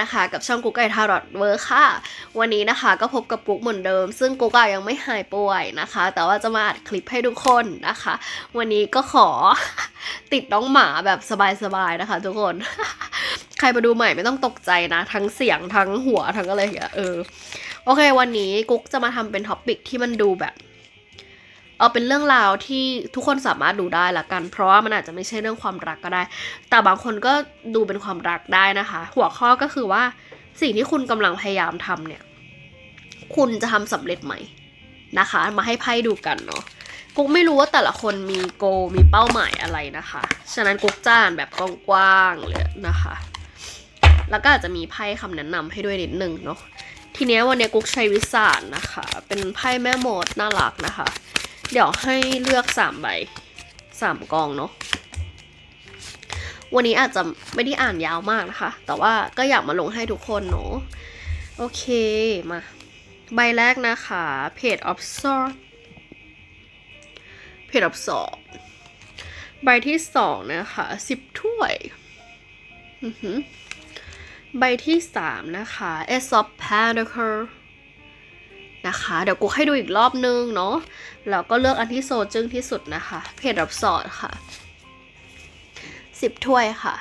นะคะ กับช่องกุ๊กไก่ทารอดเวอร์ค่ะ วันนี้นะคะก็พบกับกุ๊กเหมือนเดิม ซึ่งกุ๊กอะยังไม่หายป่วยนะคะ แต่ว่าจะมาอัดคลิปให้ทุกคนนะคะ วันนี้ก็ขอติดน้องหมาแบบสบายๆนะคะ ทุกคน ใครมาดูใหม่ไม่ต้องตกใจนะ ทั้งเสียงทั้งหัวทั้งอะไรอย่างเงี้ยเออโอเค วันนี้กุ๊กจะมาทำเป็นท็อปิกที่มันดูแบบ เอาเป็นเรื่องราวที่ทุกคนสามารถดูได้ละกัน เพราะว่ามันอาจจะไม่ใช่เรื่องความรักก็ได้ แต่บางคนก็ดูเป็นความรักได้นะคะ หัวข้อก็คือว่าสิ่งที่คุณกำลังพยายามทำเนี่ย คุณจะทำสำเร็จไหมนะคะ มาให้ไพ่ดูกันเนาะกุ๊กไม่รู้ว่าแต่ละคนมีโกมีเป้าหมายอะไรนะคะ ฉะนั้นกุ๊กจ้านแบบกว้างๆเลยนะคะ แล้วก็อาจจะมีไพ่คำแนะนำให้ด้วยนิดนึงเนาะทีนี้วันนี้กุ๊กใช้วิสานนะคะ เป็นไพ่แม่มดน่ารักนะคะ เดี๋ยวให้เลือกสามใบสามกองเนาะวันนี้อาจจะไม่ได้อ่านยาวมากนะคะ แต่ว่าก็อยากมาลงให้ทุกคนเนาะโอเคมาใบแรกนะคะ Page of Swords Page of Swords ใบที่สองนะคะสิบถ้วยอือหือใบที่สามนะคะ Ace of Pentacles นะคะ เดี๋ยวกูให้ดูอีกรอบนึงเนาะแล้วก็เลือกอันที่โซจึ้งที่สุดนะคะ เพจรับสอดค่ะสิบถ้วยค่ะ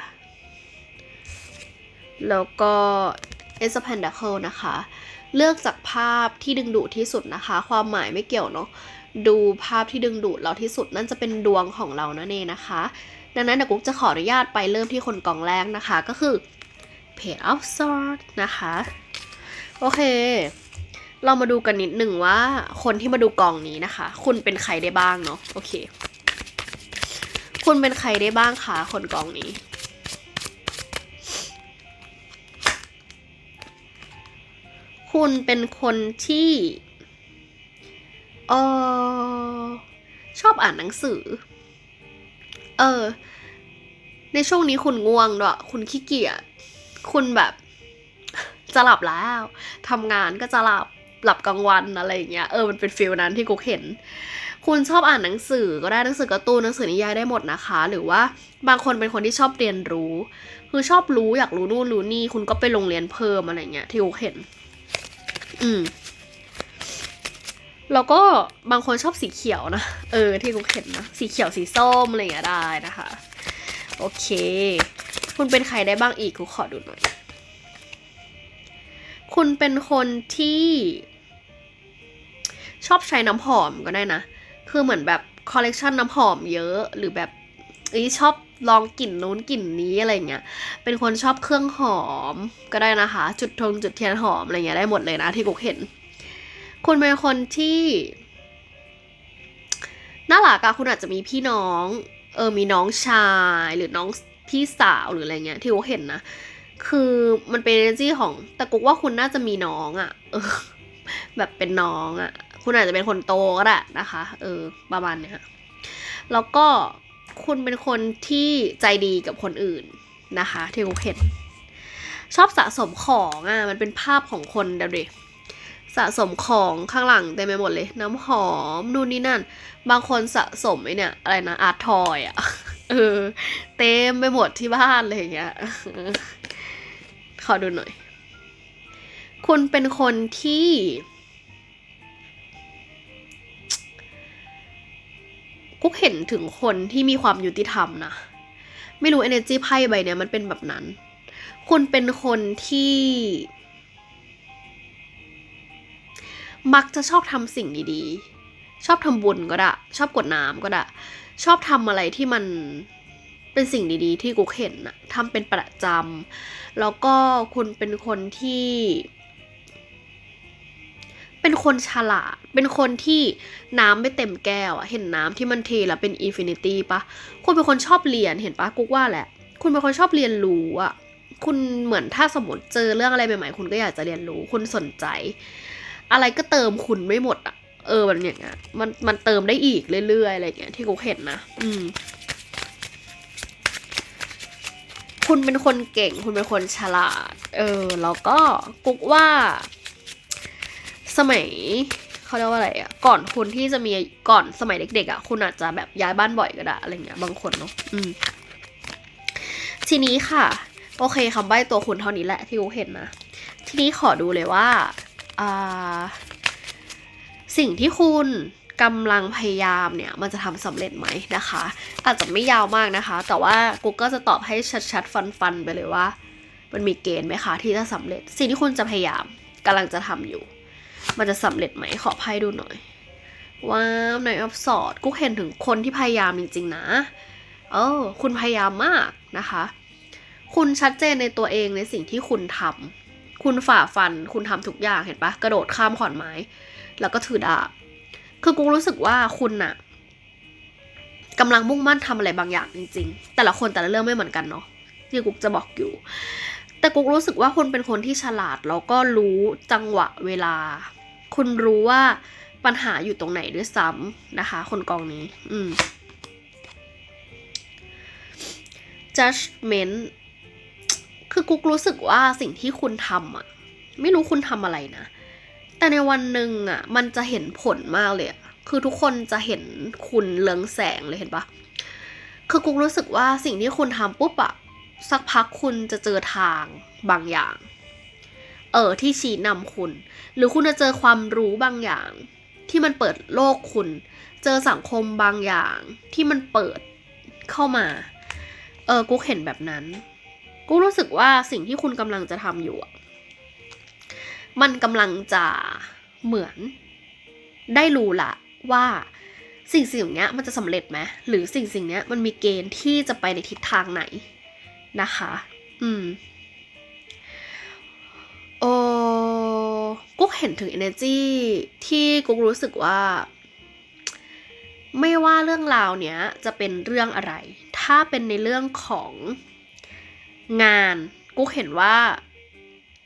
แล้วก็เอสแพนด c เคิลนะคะ เลือกจากภาพที่ดึงดูดที่สุดนะคะ ความหมายไม่เกี่ยวเนาะดูภาพที่ดึงดูดเราที่สุดนั่นจะเป็นดวงของเรานั่นเองนะคะ ดังนั้นเดี๋ยวกุ๊กจะขออนุญาตไปเริ่มที่คนกล่องแรกนะคะ ก็คือ Page of Swords นะคะ โอเค เรามาดูกันนิดหนึ่งว่า คนที่มาดูกองนี้นะคะ คุณเป็นใครได้บ้างเนาะโอเค คุณเป็นใครได้บ้างคะคนกองนี้คุณเป็นคนที่เออชอบอ่านหนังสือ เออ ในช่วงนี้คุณง่วงด้วยคุณขี้เกียจ คุณแบบ จะหลับแล้ว ทำงานก็จะหลับ หลับกลางวันอะไรอย่างเงี้ยเออมันเป็นฟิลนั้นที่กูเห็น คุณชอบอ่านหนังสือก็ได้หนังสือการ์ตูนหนังสือนิยายได้หมดนะคะ หรือว่าบางคนเป็นคนที่ชอบเรียนรู้ คือชอบรู้อยากรู้นู่นรู้นี่คุณก็ไปโรงเรียนเพิ่มอะไรเงี้ยที่กูเห็น อืมแล้วก็บางคนชอบสีเขียวนะเออที่กูเห็นนะสีเขียวสีส้มอะไรเงี้ยได้นะคะ โอเค คุณเป็นใครได้บ้างอีกกูขอดูหน่อยคุณเป็นคนที่ ชอบใช้น้ำหอมก็ได้นะ คือเหมือนแบบคอลเลกชันน้ำหอมเยอะหรือแบบอ้ยชอบลองกลิ่นนู้นกลิ่นนี้อะไรเงี้ย เป็นคนชอบเครื่องหอมก็ได้นะคะ จุดธงจุดเทียนหอมอะไรเงี้ยได้หมดเลยนะที่กุกเห็น คุณเป็นคนที่น่ารักอะคุณอาจจะมีพี่น้อง เออมีน้องชายหรือน้องพี่สาวหรืออะไรเงี้ยที่กุกเห็นนะ คือมันเป็น energy ของแต่กุกว่าคุณน่าจะมีน้องอะ่ะเออแบบเป็นน้องอะ คุณอาจจะเป็นคนโตก็ได้นะคะ เออ ประมาณเนี้ยแล้วก็คุณเป็นคนที่ใจดีกับคนอื่นนะคะ ที่กุกเห็น ชอบสะสมของอะ่ะ มันเป็นภาพของคนเดี๋ยวดิสะสมของข้างหลังเต็มไปหมดเลย น้ำหอมนู่นนี่นั่น บางคนสะสมไอเนี่ย อะไรนะอาร์ทอยอะเออเต็มไปหมดที่บ้านเลยอย่างเงี้ยขอดูหน่อย คุณเป็นคนที่ กุ๊กเห็นถึงคนที่มีความยุติธรรมนะ ไม่รู้ energy ไพ่ใบเนี้ยมันเป็นแบบนั้น คุณเป็นคนที่ มักจะชอบทำสิ่งดีๆ ชอบทำบุญก็ได้ ชอบกดน้ำก็ได้ ชอบทำอะไรที่มันเป็นสิ่งดีๆ ที่กุ๊กเห็นอะทำเป็นประจำแล้วก็คุณเป็นคนที่ เป็นคนฉลาด เป็นคนที่น้ำไม่เต็มแก้วอะเห็นน้ำที่มันเทแล้วเป็นอินฟินิตี้ปะคุณเป็นคนชอบเรียนเห็นปะกุ๊กว่าแหละ คุณเป็นคนชอบเรียนรู้อะคุณเหมือนถ้าสมมติเจอเรื่องอะไรใหม่ๆคุณก็อยากจะเรียนรู้ คุณสนใจ อะไรก็เติมคุณไม่หมดอะเออมันอย่างเงี้ยมันมันเติมได้อีกเรื่อยๆอะไรอย่างเงี้ยที่กุ๊กเห็นนะ อืม คุณเป็นคนเก่ง คุณเป็นคนฉลาด เออ แล้วก็กุ๊กว่า สมัยเขาเรียกว่าอะไรอะก่อนคุณที่จะมีก่อนสมัยเด็กๆอะคุณอาจจะแบบย้ายบ้านบ่อยก็ได้อะไรเงี้ยบางคนเนาะอืม ทีนี้ค่ะ โอเคคำใบ้ตัวคุณเท่านี้แหละที่กูเห็นนะ ทีนี้ขอดูเลยว่าอ่าสิ่งที่คุณกำลังพยายามเนี่ย มันจะทำสำเร็จไหมนะคะ อาจจะไม่ยาวมากนะคะ แต่ว่ากูก็จะตอบให้ชัดๆ ฟันๆ ไปเลยว่า มันมีเกณฑ์ไหมคะที่จะสำเร็จ สิ่งที่คุณจะพยายามกำลังจะทำอยู่ มันจะสำเร็จไหมขอไพ่ดูหน่อยว้าวในออฟสอดกูเห็นถึงคนที่พยายามจริง ๆ นะเออคุณพยายามมากนะคะ คุณชัดเจนในตัวเองในสิ่งที่คุณทำคุณฝ่าฟันคุณทำทุกอย่างเห็นปะกระโดดข้ามขอนไม้ แล้วก็ถือดาบคือกูรู้สึกว่าคุณน่ะกำลังมุ่งมั่นทำอะไรบางอย่างจริง ๆ แต่ละคนแต่ละเรื่องไม่เหมือนกันเนาะที่กูจะบอกอยู่ แต่กูรู้สึกว่าคุณเป็นคนที่ฉลาดแล้วก็รู้จังหวะเวลา คุณรู้ว่าปัญหาอยู่ตรงไหนด้วยซ้ำนะคะ คนกองนี้ อืม judgment คือกุ๊กรู้สึกว่าสิ่งที่คุณทำอะไม่รู้คุณทำอะไรนะ แต่ในวันหนึ่งอะมันจะเห็นผลมากเลยอะคือทุกคนจะเห็นคุณเลืองแสงเลยเห็นปะคือกุ๊กรู้สึกว่าสิ่งที่คุณทำปุ๊บอะ สักพักคุณจะเจอทางบางอย่าง เออที่ชี้นำคุณ หรือคุณจะเจอความรู้บางอย่าง ที่มันเปิดโลกคุณ เจอสังคมบางอย่าง ที่มันเปิดเข้ามา เออกุ๊กเห็นแบบนั้น กูรู้สึกว่าสิ่งที่คุณกำลังจะทำอยู่อะมันกำลังจะเหมือน ได้รู้ละว่าสิ่งสิ่งเนี้ยมันจะสำเร็จไหมหรือสิ่งสิ่งเนี้ยมันมีเกณฑ์ที่จะไปในทิศทางไหน นะคะ อืมโอ้กุ๊กเห็นถึง energy ที่กุ๊กรู้สึกว่า ไม่ว่าเรื่องราวเนี้ยจะเป็นเรื่องอะไร ถ้าเป็นในเรื่องของงานกุ๊กเห็นว่า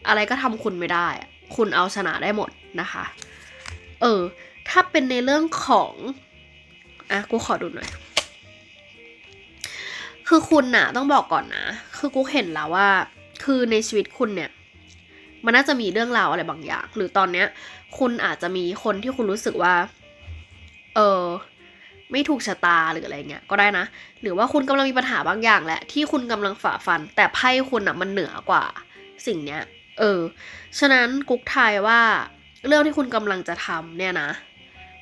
อะไรก็ทำคุณไม่ได้ คุณเอาชนะได้หมดนะคะ เออ ถ้าเป็นในเรื่องของ อะ กูขอดูหน่อย คือคุณน่ะ ต้องบอกก่อนนะ คือกูเห็นแล้วว่า คือในชีวิตคุณเนี่ย มันน่าจะมีเรื่องราวอะไรบางอย่าง หรือตอนเนี้ย คุณอาจจะมีคนที่คุณรู้สึกว่า เออไม่ถูกชะตาหรืออะไรเงี้ยก็ได้นะ หรือว่าคุณกำลังมีปัญหาบางอย่างแหละ ที่คุณกำลังฝ่าฟัน แต่ไพ่คุณอะมันเหนือกว่าสิ่งเนี้ย เออ ฉะนั้นกุ๊กทายว่า เรื่องที่คุณกำลังจะทำเนี่ยนะ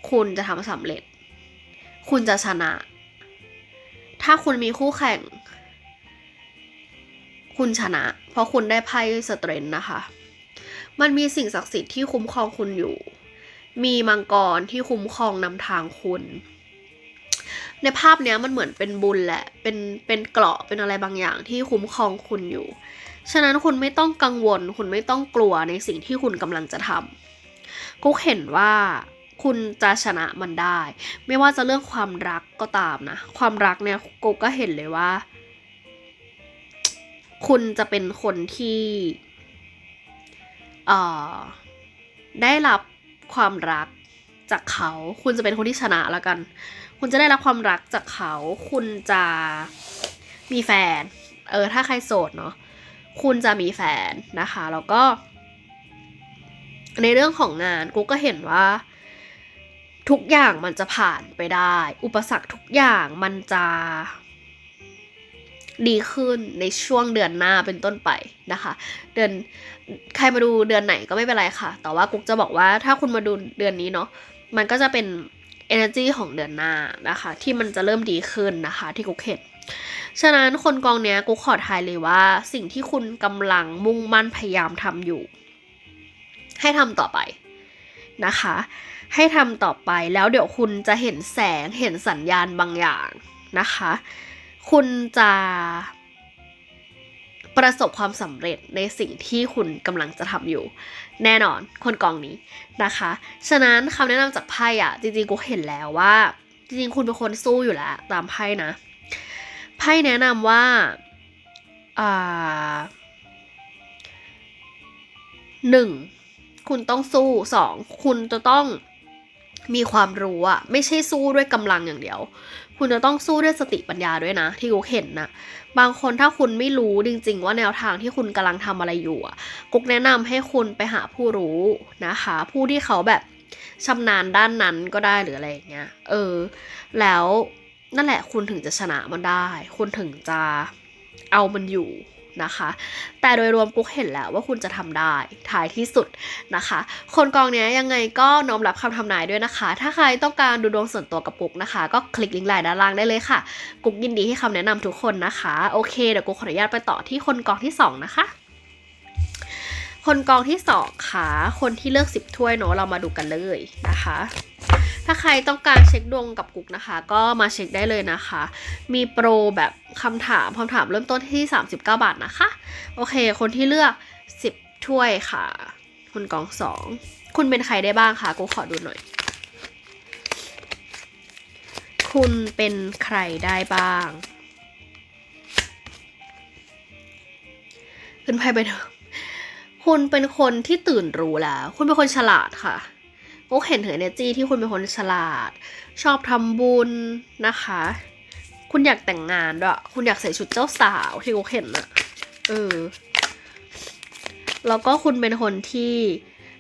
คุณจะทำสำเร็จ คุณจะชนะ ถ้าคุณมีคู่แข่ง คุณชนะ เพราะคุณได้ไพ่สเตรนนะคะ มันมีสิ่งศักดิ์สิทธิ์ที่คุ้มครองคุณอยู่ มีมังกรที่คุ้มครองนำทางคุณ ในภาพเนี้ยมันเหมือนเป็นบุญแหละ เป็นเป็นเกราะเป็นอะไรบางอย่างที่คุ้มครองคุณอยู่ ฉะนั้นคุณไม่ต้องกังวล คุณไม่ต้องกลัวในสิ่งที่คุณกำลังจะทำกุ๊กเห็นว่า คุณจะชนะมันได้ ไม่ว่าจะเรื่องความรักก็ตามนะ ความรักเนี่ยกูกก็เห็นเลยว่า คุณจะเป็นคนที่เอ่อได้รับความรักจากเขา คุณจะเป็นคนที่ชนะแล้วกัน คุณจะได้รับความรักจากเขา คุณจะมีแฟน เออ ถ้าใครโสดเนาะ คุณจะมีแฟนนะคะ แล้วก็ ในเรื่องของงานกูก็เห็นว่า ทุกอย่างมันจะผ่านไปได้ อุปสรรคทุกอย่างมันจะดีขึ้นในช่วงเดือนหน้าเป็นต้นไปนะคะ เดือนใครมาดูเดือนไหนก็ไม่เป็นไรค่ะ แต่ว่ากุ๊กจะบอกว่าถ้าคุณมาดูเดือนนี้เนาะมันก็จะเป็น energy ของเดือนหน้านะคะ ที่มันจะเริ่มดีขึ้นนะคะ ที่กุ๊กเห็นฉะนั้นคนกองเนี้ยกูขอทายเลยว่า สิ่งที่คุณกำลังมุ่งมั่นพยายามทำอยู่ ให้ทำต่อไปนะคะ ให้ทำต่อไปแล้วเดี๋ยวคุณจะเห็นแสงเห็นสัญญาณบางอย่างนะคะ คุณจะประสบความสำเร็จในสิ่งที่คุณกำลังจะทำอยู่ แน่นอนคนกองนี้นะคะ ฉะนั้นคำแนะนำจากไพ่อะจริงๆกูเห็นแล้วว่า จริงๆ คุณเป็นคนสู้อยู่แล้ว ตามไพ่นะ ไพ่แนะนำว่าอ่าหนึ่งคุณต้องสู้สองคุณจะต้อง มีความรู้อะไม่ใช่สู้ด้วยกำลังอย่างเดียว คุณจะต้องสู้ด้วยสติปัญญาด้วยนะ ที่กูเห็นนะบางคนถ้าคุณไม่รู้จริง ๆ ว่าแนวทางที่คุณกำลังทำอะไรอยู่อะกุ๊กแนะนำให้คุณไปหาผู้รู้นะคะ ผู้ที่เขาแบบชำนาญด้านนั้นก็ได้หรืออะไรอย่างเงี้ยเออ แล้วนั่นแหละคุณถึงจะชนะมันได้ คุณถึงจะเอามันอยู่ นะคะ แต่โดยรวมกุ๊กเห็นแล้วว่าคุณจะทำได้ท้ายที่สุดนะคะ คนกองเนี้ยยังไงก็น้อมรับคำทำนายด้วยนะคะ ถ้าใครต้องการดูดวงส่วนตัวกับกุ๊กนะคะ ก็คลิกลิงก์ไลน์ด้านล่างได้เลยค่ะ กุ๊กยินดีให้คำแนะนำทุกคนนะคะ โอเคเดี๋ยวกุ๊กขออนุญาตไปต่อที่คนกองที่สองนะคะ คนกองที่สองค่ะคนที่เลือกสิบถ้วยเนอะเรามาดูกันเลยนะคะ ถ้าใครต้องการเช็คดวงกับกุ๊กนะคะ ก็มาเช็คได้เลยนะคะ มีโปรแบบคำถามคำถามเริ่มต้นที่ 39 บาทนะคะ โอเค คนที่เลือก 10 ถ้วยค่ะ คุณกองสองคุณเป็นใครได้บ้างคะกูขอดูหน่อย คุณเป็นใครได้บ้าง ขึ้นไพ่ไปเถอะ คุณเป็นคนที่ตื่นรู้แล้ว คุณเป็นคนฉลาดค่ะกูเห็นถึง energy ที่คุณเป็นคนฉลาด ชอบทำบุญนะคะ คุณอยากแต่งงานด้วย คุณอยากใส่ชุดเจ้าสาวที่กูเห็นอะเออ แล้วก็คุณเป็นคนที่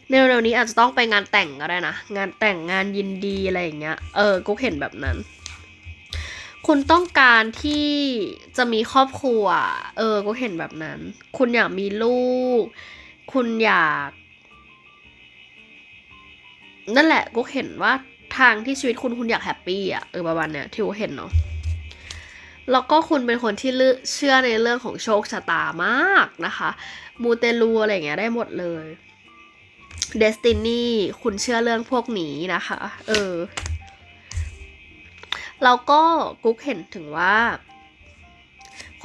ในเร็วนี้อาจจะต้องไปงานแต่งก็ได้นะ งานแต่งงานยินดีอะไรอย่างเงี้ย เออ กูเห็นแบบนั้น คุณต้องการที่จะมีครอบครัว เออ กูเห็นแบบนั้น คุณอยากมีลูก คุณอยาก นั่นแหละกูเห็นว่าทางที่ชีวิตคุณคุณอยากแฮปปี้อะเออประมาณเนี้ยที่กูเห็นเนาะแล้วก็คุณเป็นคนที่เชื่อในเรื่องของโชคชะตามากนะคะ มูเตลูอะไรเงี้ยได้หมดเลยเดสตินีคุณเชื่อเรื่องพวกนี้นะคะ เออ แล้วก็กุ๊กเห็นถึงว่า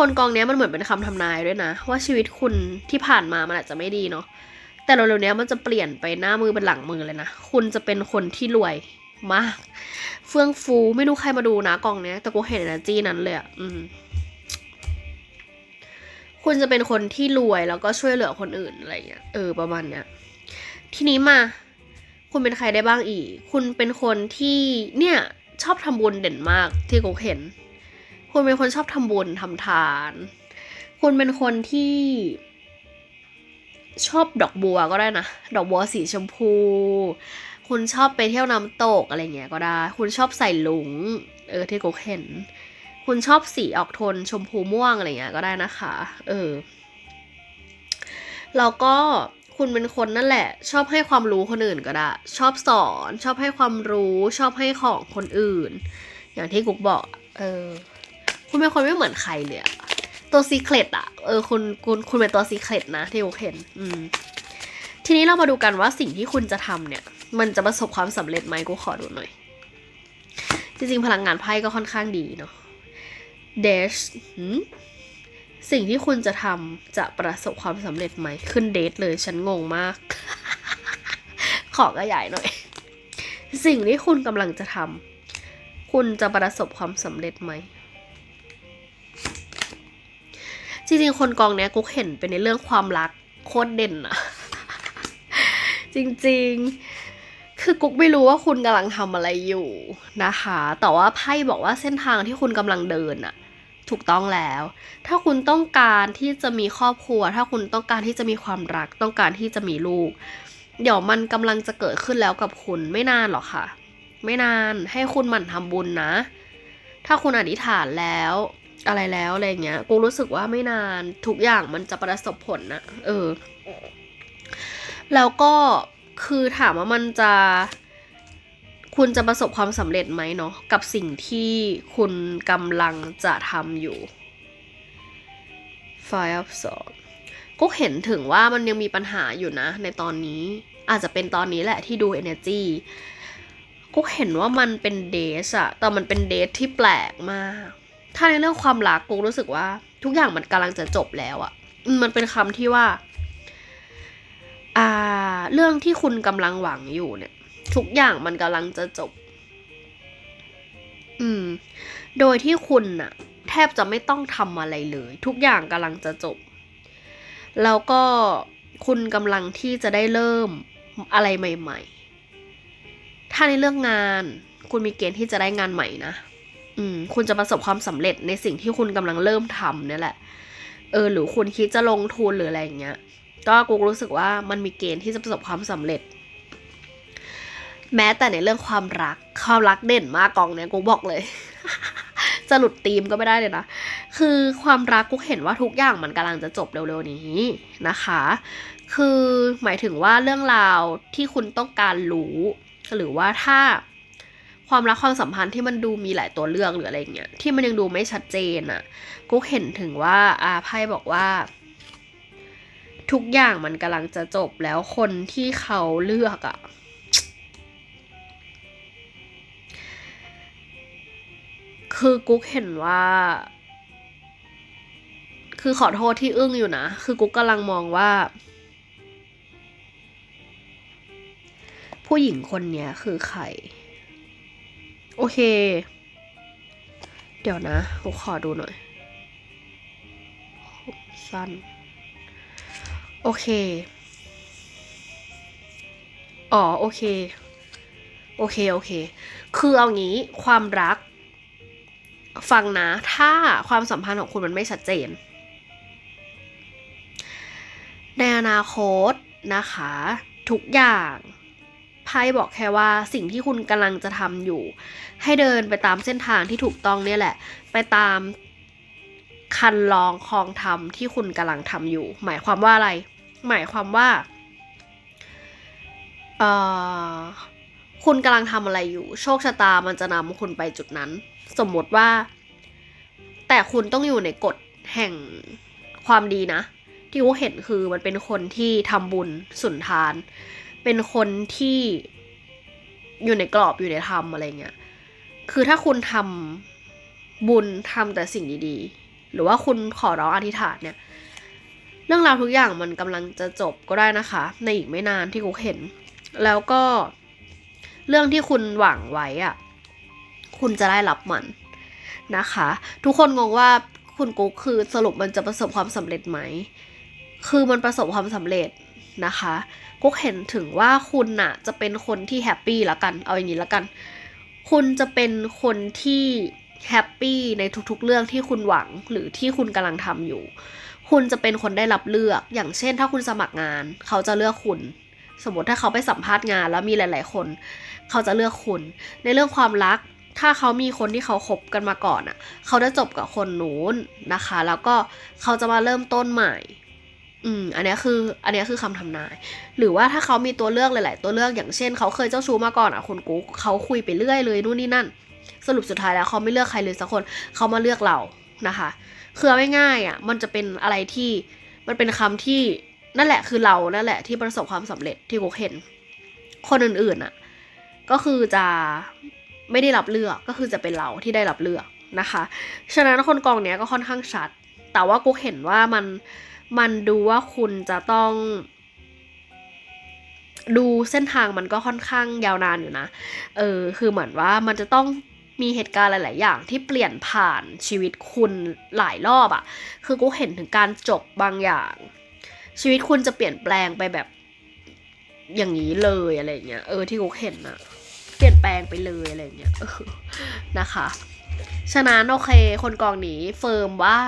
คนกองเนี้ยมันเหมือนเป็นคำทำนายด้วยนะ ว่าชีวิตคุณที่ผ่านมามันอาจจะไม่ดีเนาะแต่เร็วๆนี้มันจะเปลี่ยนไปหน้ามือเป็นหลังมือเลยนะ คุณจะเป็นคนที่รวยมาก เฟื่องฟูไม่รู้ใครมาดูนะกองเนี้ย แต่กูเห็น energy นั้นเลยอะอืมคุณจะเป็นคนที่รวยแล้วก็ช่วยเหลือคนอื่นอะไรเงี้ยเออประมาณเนี้ยทีนี้มา คุณเป็นใครได้บ้างอีก คุณเป็นคนที่เนี่ยชอบทำบุญเด่นมากที่กูเห็น คุณเป็นคนชอบทำบุญทำทาน คุณเป็นคนที่ชอบดอกบัวก็ได้นะ ดอกบัวสีชมพู คุณชอบไปเที่ยวน้ำตกอะไรเงี้ยก็ได้ คุณชอบใส่หลุง เออที่กูเห็น คุณชอบสีออกโทนชมพูม่วงอะไรเงี้ยก็ได้นะคะ เออ แล้วก็คุณเป็นคนนั่นแหละ ชอบให้ความรู้คนอื่นก็ได้ ชอบสอน ชอบให้ความรู้ ชอบให้ของคนอื่น อย่างที่กุ๊กบอก เออ คุณเป็นคนไม่เหมือนใครเลยอะตัวซีเครตอะเออคุณคุณคุณเป็นตัวซีเครตนะที่กุ๊กเห็นอืมทีนี้เรามาดูกันว่าสิ่งที่คุณจะทำเนี่ย มันจะประสบความสำเร็จไหมกูขอดูหน่อย จริงๆ พลังงานไพ่ก็ค่อนข้างดีเนาะเดชสิ่งที่คุณจะทำจะประสบความสำเร็จไหม ขึ้นเดทเลยฉันงงมาก ขอขยายหน่อย สิ่งที่คุณกำลังจะทำคุณจะประสบความสำเร็จไหม จริงๆ คนกองเนี้ยกุ๊กเห็นเป็นในเรื่องความรักโคตรเด่นอะจริงๆ คือกุ๊กไม่รู้ว่าคุณกำลังทำอะไรอยู่นะคะ แต่ว่าไพ่บอกว่าเส้นทางที่คุณกำลังเดินอะถูกต้องแล้ว ถ้าคุณต้องการที่จะมีครอบครัว ถ้าคุณต้องการที่จะมีความรัก ต้องการที่จะมีลูก เดี๋ยวมันกำลังจะเกิดขึ้นแล้วกับคุณไม่นานหรอกค่ะ ไม่นานให้คุณหมั่นทำบุญนะ ถ้าคุณอธิษฐานแล้ว อะไรแล้วอะไรเงี้ย กูรู้สึกว่าไม่นานทุกอย่างมันจะประสบผลนะเออ แล้วก็คือถามว่ามันจะ คุณจะประสบความสำเร็จไหมเนาะกับสิ่งที่คุณกำลังจะทำอยู่ Five of Swords ก็เห็นถึงว่ามันยังมีปัญหาอยู่นะ ในตอนนี้อาจจะเป็นตอนนี้แหละที่ดู energy ก็เห็นว่ามันเป็นเดทอะแต่มันเป็นเดทที่แปลกมาก ถ้าในเรื่องความรักกูรู้สึกว่า ทุกอย่างมันกำลังจะจบแล้วอะมันเป็นคำที่ว่า อ่า เรื่องที่คุณกำลังหวังอยู่เนี่ย ทุกอย่างมันกำลังจะจบ อืม โดยที่คุณน่ะ แทบจะไม่ต้องทำอะไรเลย ทุกอย่างกำลังจะจบ แล้วก็คุณกำลังที่จะได้เริ่มอะไรใหม่ ๆ ถ้าในเรื่องงาน คุณมีเกณฑ์ที่จะได้งานใหม่นะ อืมคุณจะประสบความสำเร็จในสิ่งที่คุณกำลังเริ่มทำเนี่ยแหละ เออ หรือคุณคิดจะลงทุนหรืออะไรอย่างเงี้ย ก็กูรู้สึกว่ามันมีเกณฑ์ที่จะประสบความสำเร็จ แม้แต่ในเรื่องความรัก ความรักเด่นมากกองเนี้ยกูบอกเลย จะหลุดธีมก็ไม่ได้เลยนะ คือความรักกุ๊กเห็นว่าทุกอย่างมันกำลังจะจบเร็วๆนี้นะคะ คือหมายถึงว่าเรื่องราวที่คุณต้องการรู้ หรือว่าถ้า ความรักความสัมพันธ์ที่มันดูมีหลายตัวเลือกหรืออะไรเงี้ยที่มันยังดูไม่ชัดเจนอะกุ๊กเห็นถึงว่าอาไพ่บอกว่า ทุกอย่างมันกำลังจะจบแล้วคนที่เขาเลือกอะคือกุ๊กเห็นว่า คือขอโทษที่อึ้งอยู่นะ คือกุ๊กกำลังมองว่า ผู้หญิงคนเนี้ยคือใคร โอเค เดี๋ยวนะกุ๊กขอดูหน่อย สั้น โอเค อ๋อ โอเค โอเค โอเค คือเอางี้ความรัก ฟังนะ ถ้าความสัมพันธ์ของคุณมันไม่ชัดเจน ในอนาคตนะคะ ทุกอย่าง ไพ่บอกแค่ว่าสิ่งที่คุณกำลังจะทำอยู่ ให้เดินไปตามเส้นทางที่ถูกต้องเนี่ยแหละ ไปตามคันลองคลองธรรมที่คุณกำลังทำอยู่ หมายความว่าอะไร หมายความว่าเอ่อคุณกำลังทำอะไรอยู่ โชคชะตามันจะนำคุณไปจุดนั้น สมมติว่า แต่คุณต้องอยู่ในกฎแห่งความดีนะ ที่กูเห็นคือมันเป็นคนที่ทำบุญสุนทาน เป็นคนที่อยู่ในกรอบอยู่ในธรรมอะไรเงี้ย คือถ้าคุณทำบุญทำแต่สิ่งดีๆ หรือว่าคุณขอร้องอธิษฐานเนี่ย เรื่องราวทุกอย่างมันกำลังจะจบก็ได้นะคะ ในอีกไม่นานที่กูเห็น แล้วก็เรื่องที่คุณหวังไว้อะคุณจะได้รับมันนะคะ ทุกคนงงว่าคุณกุ๊กคือสรุปมันจะประสบความสำเร็จไหม คือมันประสบความสำเร็จ นะคะกุ๊กเห็นถึงว่าคุณน่ะจะเป็นคนที่แฮปปี้ละกัน เอาอย่างนี้ละกัน คุณจะเป็นคนที่แฮปปี้ในทุกๆ เรื่องที่คุณหวังหรือที่คุณกำลังทำอยู่ คุณจะเป็นคนได้รับเลือก อย่างเช่น ถ้าคุณสมัครงาน เขาจะเลือกคุณ สมมติถ้าเขาไปสัมภาษณ์งานแล้วมีหลาย ๆ คน เขาจะเลือกคุณ ในเรื่องความรัก ถ้าเขามีคนที่เขาคบกันมาก่อนอะ เขาจะจบกับคนนู้นนะคะ แล้วก็เขาจะมาเริ่มต้นใหม่ อืม อันนี้คือ อันนี้คือคำทำนาย หรือว่าถ้าเขามีตัวเลือกหลาย ๆ ตัวเลือกอย่างเช่น เขาเคยเจ้าชู้มาก่อนอะคุณกุ๊กเขาคุยไปเรื่อยเลยนู่นนี่นั่น สรุปสุดท้ายแล้วเขาไม่เลือกใครเลยสักคนเขามาเลือกเรานะคะคือเอาง่ายๆอะมันจะเป็นอะไรที่มันเป็นคำที่นั่นแหละคือเรานั่นแหละที่ประสบความสำเร็จที่กุ๊กเห็น คนอื่นๆอะก็คือจะไม่ได้รับเลือกก็คือจะเป็นเราที่ได้รับเลือกนะคะ ฉะนั้นคนกองเนี้ยก็ค่อนข้างชัด แต่ว่ากุ๊กเห็นว่ามัน มันดูว่าคุณจะต้อง ดูเส้นทางมันก็ค่อนข้างยาวนานอยู่นะ เออ คือเหมือนว่ามันจะต้องมีเหตุการณ์หลาย ๆ อย่างที่เปลี่ยนผ่านชีวิตคุณหลายรอบอะ่ะคือกูเห็นถึงการจบบางอย่าง ชีวิตคุณจะเปลี่ยนแปลงไปแบบ อย่างนี้เลยอะไรเงี้ย เออที่กูเห็นอะเปลี่ยนแปลงไปเลยอะไรเงี้ยออนะคะ ฉะนั้นโอเค คนกองนี้เฟิร์มว่า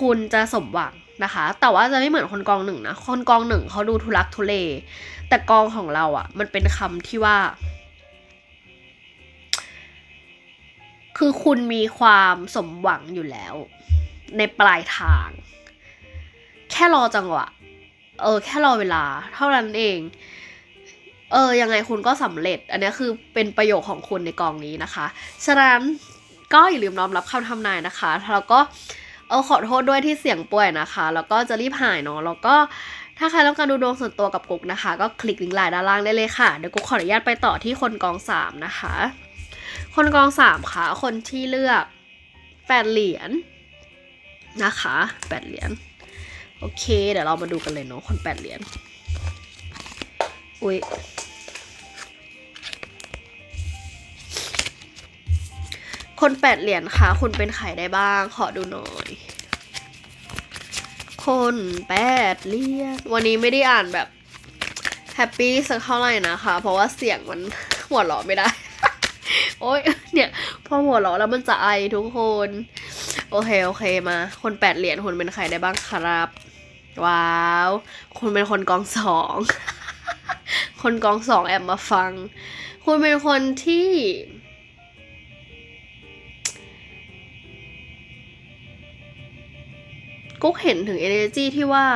คุณจะสมหวัง นะคะ แต่ว่าจะไม่เหมือนคนกองหนึ่งนะ คนกองหนึ่งเขาดูทุลักทุเล แต่กองของเราอะ่ะ มันเป็นคำที่ว่า คือคุณมีความสมหวังอยู่แล้ว ในปลายทาง แค่รอจังหวะ เออ แค่รอเวลา เท่านั้นเองเออ ยังไงคุณก็สำเร็จ อันนี้คือเป็นประโยคของคุณในกองนี้นะคะ ฉะนั้นก็อย่าลืมน้อมรับคำทำนายนะคะ แล้วก็ เออขอโทษด้วยที่เสียงป่วยนะคะ แล้วก็จะรีบหายเนาะแล้วก็ถ้าใครต้องการดูดวงส่วนตัวกับกุ๊กนะคะ ก็คลิกลิงก์ไลน์ด้านล่างได้เลยค่ะ เดี๋ยวกุ๊กขออนุญาตไปต่อที่คนกองสามนะคะ คนกองสามค่ะ คนที่เลือกแปดเหรียญนะคะแปดเหรียญโอเค เดี๋ยวเรามาดูกันเลยเนาะคนแปดเหรียญอุ้ย คนแปดเหรียญค่ะคุณเป็นใครได้บ้าง ขอดูหน่อย คนแปดเหรียญวันนี้ไม่ได้อ่านแบบแฮปปี้สักเท่าไหร่นะคะ เพราะว่าเสียงมันหัวเราะไม่ได้ โอ้ยเนี่ย พอหัวเราะแล้วมันจะไอทุกคน โอเค โอเคมา คนแปดเหรียญคุณเป็นใครได้บ้างครับ ว้าว คุณเป็นคนกองสอง คนกองสองแอบมาฟัง คุณเป็นคนที่ กุ๊กเห็นถึง energy ที่ว่า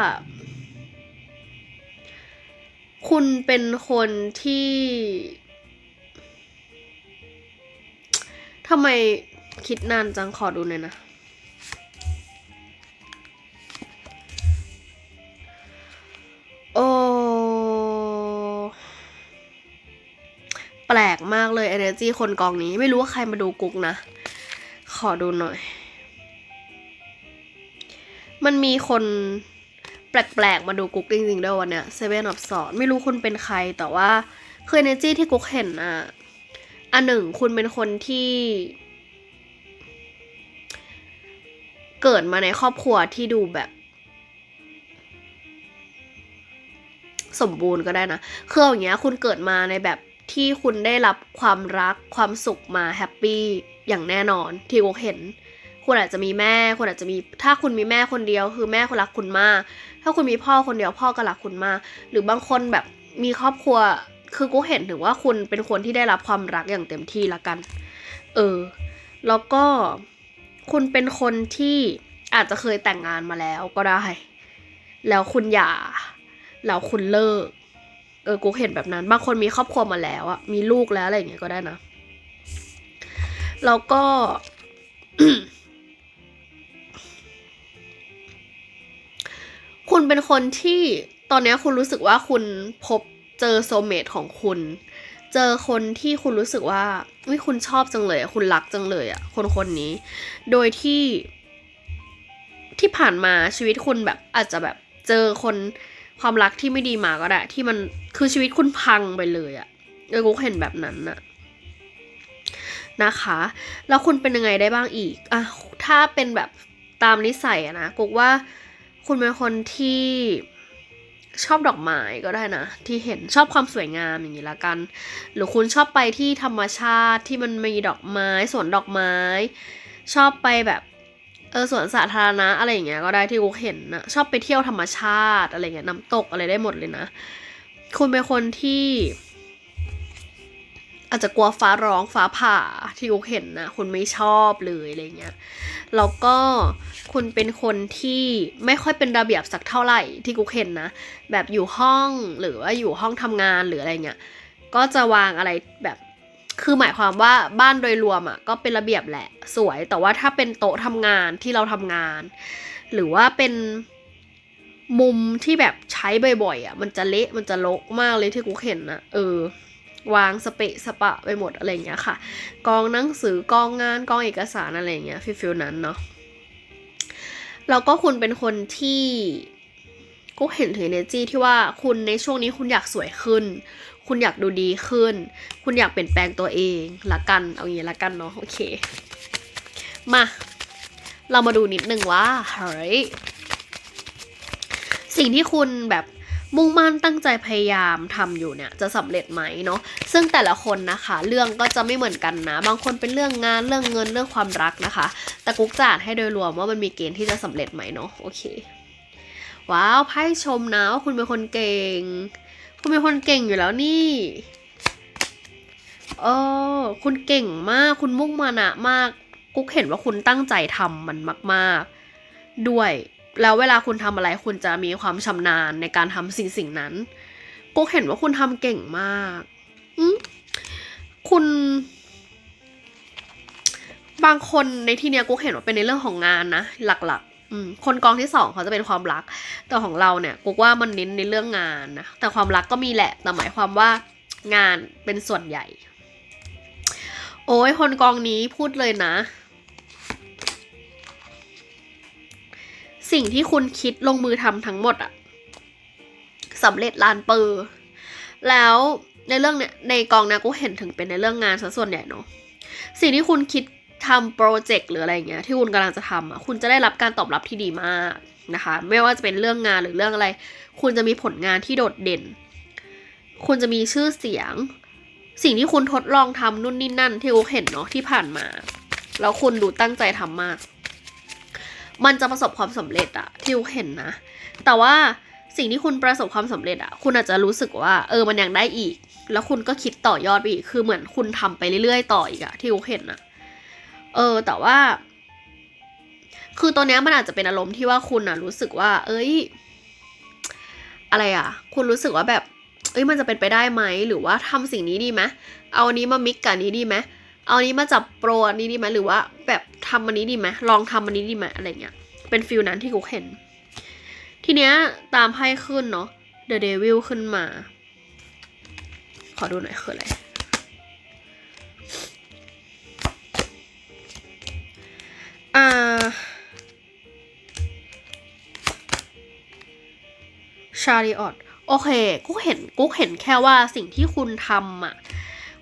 คุณเป็นคนที่ทำไมคิดนานจังขอดูหน่อยนะ โอ้ แปลกมากเลย energy คนกองนี้ ไม่รู้ว่าใครมาดูกุ๊กนะ ขอดูหน่อย มันมีคนแปลกๆ มาดูกุ๊กจริงๆด้วยวันเนี้ยเซเว่นอ f สอนไม่รู้คุณเป็นใครแต่ว่าคือ energy ที่กุ๊กเห็นอะอันหนึ่งคุณเป็นคนที่ เกิดมาในครอบครัวที่ดูแบบ สมบูรณ์ก็ได้นะคืออย่างเงี้ย คุณเกิดมาในแบบที่คุณได้รับความรักความสุขมาแฮปปี้อย่างแน่นอนที่กุ๊กเห็น คุณอาจจะมีแม่ คุณอาจจะมี ถ้าคุณมีแม่คนเดียว คือแม่คุณรักคุณมาก ถ้าคุณมีพ่อคนเดียวพ่อก็รักคุณมาก หรือบางคนแบบมีครอบครัว คือกูเห็นถึงว่าคุณเป็นคนที่ได้รับความรักอย่างเต็มที่ละกัน เออ แล้วก็คุณเป็นคนที่อาจจะเคยแต่งงานมาแล้วก็ได้ แล้วคุณหย่า แล้วคุณเลิก เออ กูเห็นแบบนั้น บางคนมีครอบครัวมาแล้วอะมีลูกแล้วอะไรอย่างเงี้ยก็ได้นะ แล้วก็ คุณเป็นคนที่ตอนนี้คุณรู้สึกว่าคุณพบเจอโซเมตของคุณ เจอคนที่คุณรู้สึกว่าวิคุณชอบจังเลย คุณรักจังเลยอะคนคนนี้ โดยที่ที่ผ่านมาชีวิตคุณแบบอาจจะแบบเจอคนความรักที่ไม่ดีมาก็ได้ ที่มันคือชีวิตคุณพังไปเลยอะเออกูเห็นแบบนั้นอะนะคะ แล้วคุณเป็นยังไงได้บ้างอีกอะถ้าเป็นแบบตามนิสัยอะนะกูว่า คุณเป็นคนที่ชอบดอกไม้ก็ได้นะ ที่เห็นชอบความสวยงามอย่างนี้ละกัน หรือคุณชอบไปที่ธรรมชาติที่มันมีดอกไม้สวนดอกไม้ ชอบไปแบบเออสวนสาธารณะอะไรอย่างเงี้ยก็ได้ที่กูเห็นนะชอบไปเที่ยวธรรมชาติอะไรเงี้ยน้ำตกอะไรได้หมดเลยนะ คุณเป็นคนที่ อาจจะกลัวฟ้าร้องฟ้าผ่าที่กูเห็นนะคุณไม่ชอบเลยอะไรเงี้ยแล้วก็คุณเป็นคนที่ไม่ค่อยเป็นระเบียบสักเท่าไหร่ที่กูเห็นนะ แบบอยู่ห้องหรือว่าอยู่ห้องทำงานหรืออะไรเงี้ยก็จะวางอะไรแบบคือหมายความว่าบ้านโดยรวมอะ่ะก็เป็นระเบียบแหละสวย แต่ว่าถ้าเป็นโต๊ะทำงานที่เราทำงาน หรือว่าเป็นมุมที่แบบใช้บ่อยๆอะ่ะมันจะเละมันจะรกมากเลยที่กูเห็นนะเออ วางสเปะสปะไปหมดอะไรเงี้ยค่ะ กองหนังสือกองงานกองเอกสารอะไรเงี้ยฟิลฟิลนั้นเนาะแล้วก็คุณเป็นคนที่กูเห็นถึง energy ที่ว่าคุณในช่วงนี้คุณอยากสวยขึ้น คุณอยากดูดีขึ้น คุณอยากเปลี่ยนแปลงตัวเองละกัน เอางี้ละกันเนาะโอเค มา เรามาดูนิดนึงว่าเฮ้ยสิ่งที่คุณแบบ มุ่งมั่นตั้งใจพยายามทำอยู่เนี่ยจะสำเร็จไหมเนาะซึ่งแต่ละคนนะคะ เรื่องก็จะไม่เหมือนกันนะ บางคนเป็นเรื่องงานเรื่องเงินเรื่องความรักนะคะ แต่กุ๊กจะอ่านให้โดยรวมว่ามันมีเกณฑ์ที่จะสำเร็จไหมเนาะโอเคว้าวไพ่ชมนะว่าคุณเป็นคนเก่ง คุณเป็นคนเก่งอยู่แล้วนี่เออคุณเก่งมากคุณมุ่งมานะมาก กุ๊กเห็นว่าคุณตั้งใจทำมันมาก ๆ ด้วย แล้วเวลาคุณทำอะไรคุณจะมีความชำนาญในการทำสิ่งสิ่งนั้นกุ๊กเห็นว่าคุณทำเก่งมากอคุณ บางคนในที่เนี้ยกุ๊กเห็นว่าเป็นในเรื่องของงานนะหลักๆอืมคนกองที่สองเขาจะเป็นความรัก แต่ของเราเนี่ยกุ๊กว่ามันเน้นในเรื่องงานนะแต่ความรักก็มีแหละแต่หมายความว่างานเป็นส่วนใหญ่ โอ้ยคนกองนี้พูดเลยนะ สิ่งที่คุณคิดลงมือทำทั้งหมดอะสำเร็จลานเปอร์ แล้วในเรื่องเนี่ยในกองนะกูเห็นถึงเป็นในเรื่องงานซะส่วนใหญ่เนาะสิ่งที่คุณคิดทำโปรเจกต์หรืออะไรเงี้ยที่คุณกำลังจะทำอะคุณจะได้รับการตอบรับที่ดีมากนะคะ ไม่ว่าจะเป็นเรื่องงานหรือเรื่องอะไร คุณจะมีผลงานที่โดดเด่น คุณจะมีชื่อเสียง สิ่งที่คุณทดลองทำนู่นนี่นั่นที่กูเห็นเนาะที่ผ่านมา แล้วคุณดูตั้งใจทำมาก มันจะประสบความสำเร็จอะที่กูเห็นนะ แต่ว่าสิ่งที่คุณประสบความสำเร็จอะคุณอาจจะรู้สึกว่า เออมันยังได้อีก แล้วคุณก็คิดต่อยอดไปอีกคือเหมือนคุณทำไปเรื่อยๆ ต่ออีกอะที่กูเห็นอะเออ แต่ว่า คือตัวเนี้ยมันอาจจะเป็นอารมณ์ที่ว่าคุณอะรู้สึกว่า เอ้ย อะไรอะคุณรู้สึกว่าแบบ เอ้ยมันจะเป็นไปได้ไหมหรือว่าทำสิ่งนี้ดีไหมเอาอันนี้มามิกกับอันนี้ดีไหม เอานี้มาจับโปรอันนี้ดีไหมหรือว่าแบบทำอันนี้ดีไหมลองทำอันนี้ดีไหมอะไรเงี้ย เป็นฟิลนั้นที่กูเห็น ทีเนี้ยตามไพ่ขึ้นเนาะ The Devil ขึ้นมา ขอดูหน่อยคืออะไร อ่า ชาริออตโอเค กูเห็นกูเห็นแค่ว่าสิ่งที่คุณทำอะ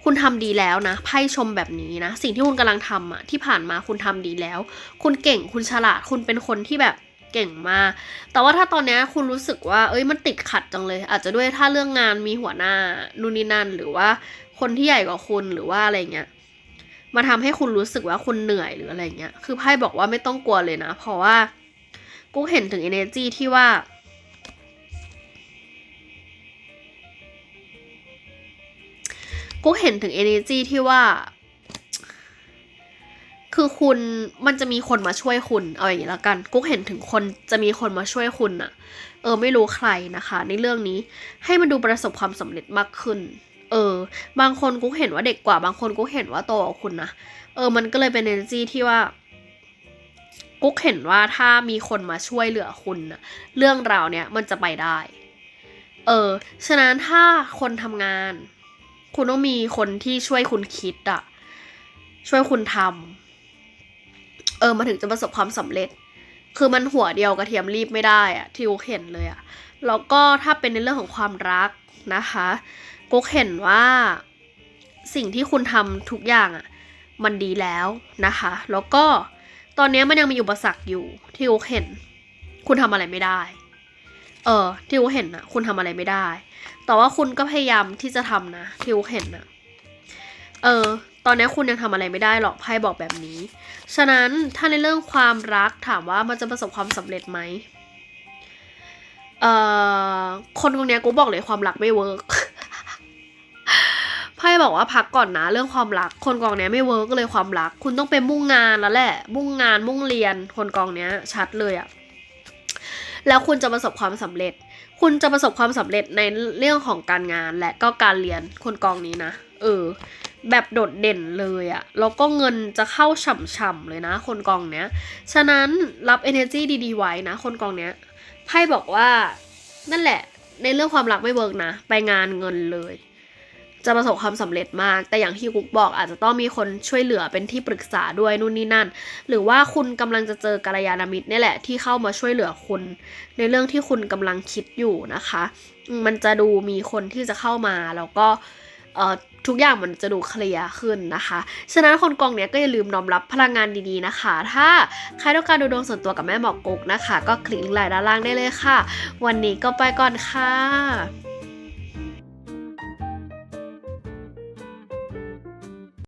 คุณทำดีแล้วนะไพ่ชมแบบนี้นะ สิ่งที่คุณกำลังทำอะที่ผ่านมาคุณทำดีแล้ว คุณเก่งคุณฉลาดคุณเป็นคนที่แบบเก่งมาก แต่ว่าถ้าตอนนี้คุณรู้สึกว่า เอ้ยมันติดขัดจังเลย อาจจะด้วยถ้าเรื่องงานมีหัวหน้านู่นนี่นั่น หรือว่าคนที่ใหญ่กว่าคุณหรือว่าอะไรเงี้ยมาทำให้คุณรู้สึกว่าคุณเหนื่อยหรืออะไรเงี้ย คือไพ่บอกว่าไม่ต้องกลัวเลยนะ เพราะว่ากูเห็นถึง energy ที่ว่า กูเห็นถึง energy ที่ว่า คือคุณมันจะมีคนมาช่วยคุณ เอาอย่างนี้แล้วกันกูเห็นถึงคนจะมีคนมาช่วยคุณอะเออ ไม่รู้ใครนะคะ ในเรื่องนี้ให้มันดูประสบความสำเร็จมากขึ้น เออ บางคนกูเห็นว่าเด็กกว่า บางคนกูเห็นว่าโตกว่าคุณนะเออ มันก็เลยเป็น energy ที่ว่ากุ๊กเห็นว่าถ้ามีคนมาช่วยเหลือคุณนะเรื่องราวเนี้ยมันจะไปได้ เออ ฉะนั้นถ้าคนทำงาน คุณต้องมีคนที่ช่วยคุณคิดอะช่วยคุณทำเออมาถึงจะประสบความสำเร็จ คือมันหัวเดียวกระเทียมรีบไม่ได้อะที่กุ๊กเห็นเลยอะแล้วก็ถ้าเป็นในเรื่องของความรักนะคะกุ๊กเห็นว่าสิ่งที่คุณทำทุกอย่างอะมันดีแล้วนะคะ แล้วก็ตอนนี้มันยังมีอุปสรรคอยู่ที่กุ๊กเห็น คุณทำอะไรไม่ได้ เออที่กุ๊กเห็นอะคุณทำอะไรไม่ได้ แต่ว่าคุณก็พยายามที่จะทำนะที่กุ๊กเห็นนะเออ ตอนนี้คุณยังทำอะไรไม่ได้หรอกไพ่บอกแบบนี้ ฉะนั้นถ้าในเรื่องความรักถามว่ามันจะประสบความสำเร็จไหมเอ่อคนตรงเนี้ยกูบอกเลยความรักไม่เวิร์กไพ่บอกว่าพักก่อนนะ เรื่องความรัก คนกองเนี้ยไม่เวิร์กเลยความรัก คุณต้องไปมุ่งงานแล้วแหละ มุ่งงานมุ่งเรียน คนกองเนี้ยชัดเลยอะ แล้วคุณจะประสบความสำเร็จ คุณจะประสบความสำเร็จในเรื่องของการงานและก็การเรียนคนกองนี้นะ เออ แบบโดดเด่นเลยอะแล้วก็เงินจะเข้าฉ่ำๆเลยนะ คนกองเนี้ย ฉะนั้นรับ energy ดีๆไว้นะ คนกองเนี้ยไพ่บอกว่านั่นแหละในเรื่องความรักไม่เวิร์กนะ ไปงานเงินเลย จะประสบความสำเร็จมาก แต่อย่างที่กุ๊กบอกอาจจะต้องมีคนช่วยเหลือเป็นที่ปรึกษาด้วยนู่นนี่นั่น หรือว่าคุณกำลังจะเจอกัลยาณมิตรนี่แหละที่เข้ามาช่วยเหลือคุณ ในเรื่องที่คุณกำลังคิดอยู่นะคะ มันจะดูมีคนที่จะเข้ามาแล้วก็ทุกอย่างมันจะดูเคลียร์ขึ้นนะคะ ฉะนั้นคนกองเนี้ยก็อย่าลืมน้อมรับพลังงานดีๆนะคะ ถ้าใครต้องการดูดวงส่วนตัวกับแม่หมอกกุ๊กนะคะ ก็คลิกลิงก์ไลน์ด้านล่างได้เลยค่ะ วันนี้ก็ไปก่อนค่ะ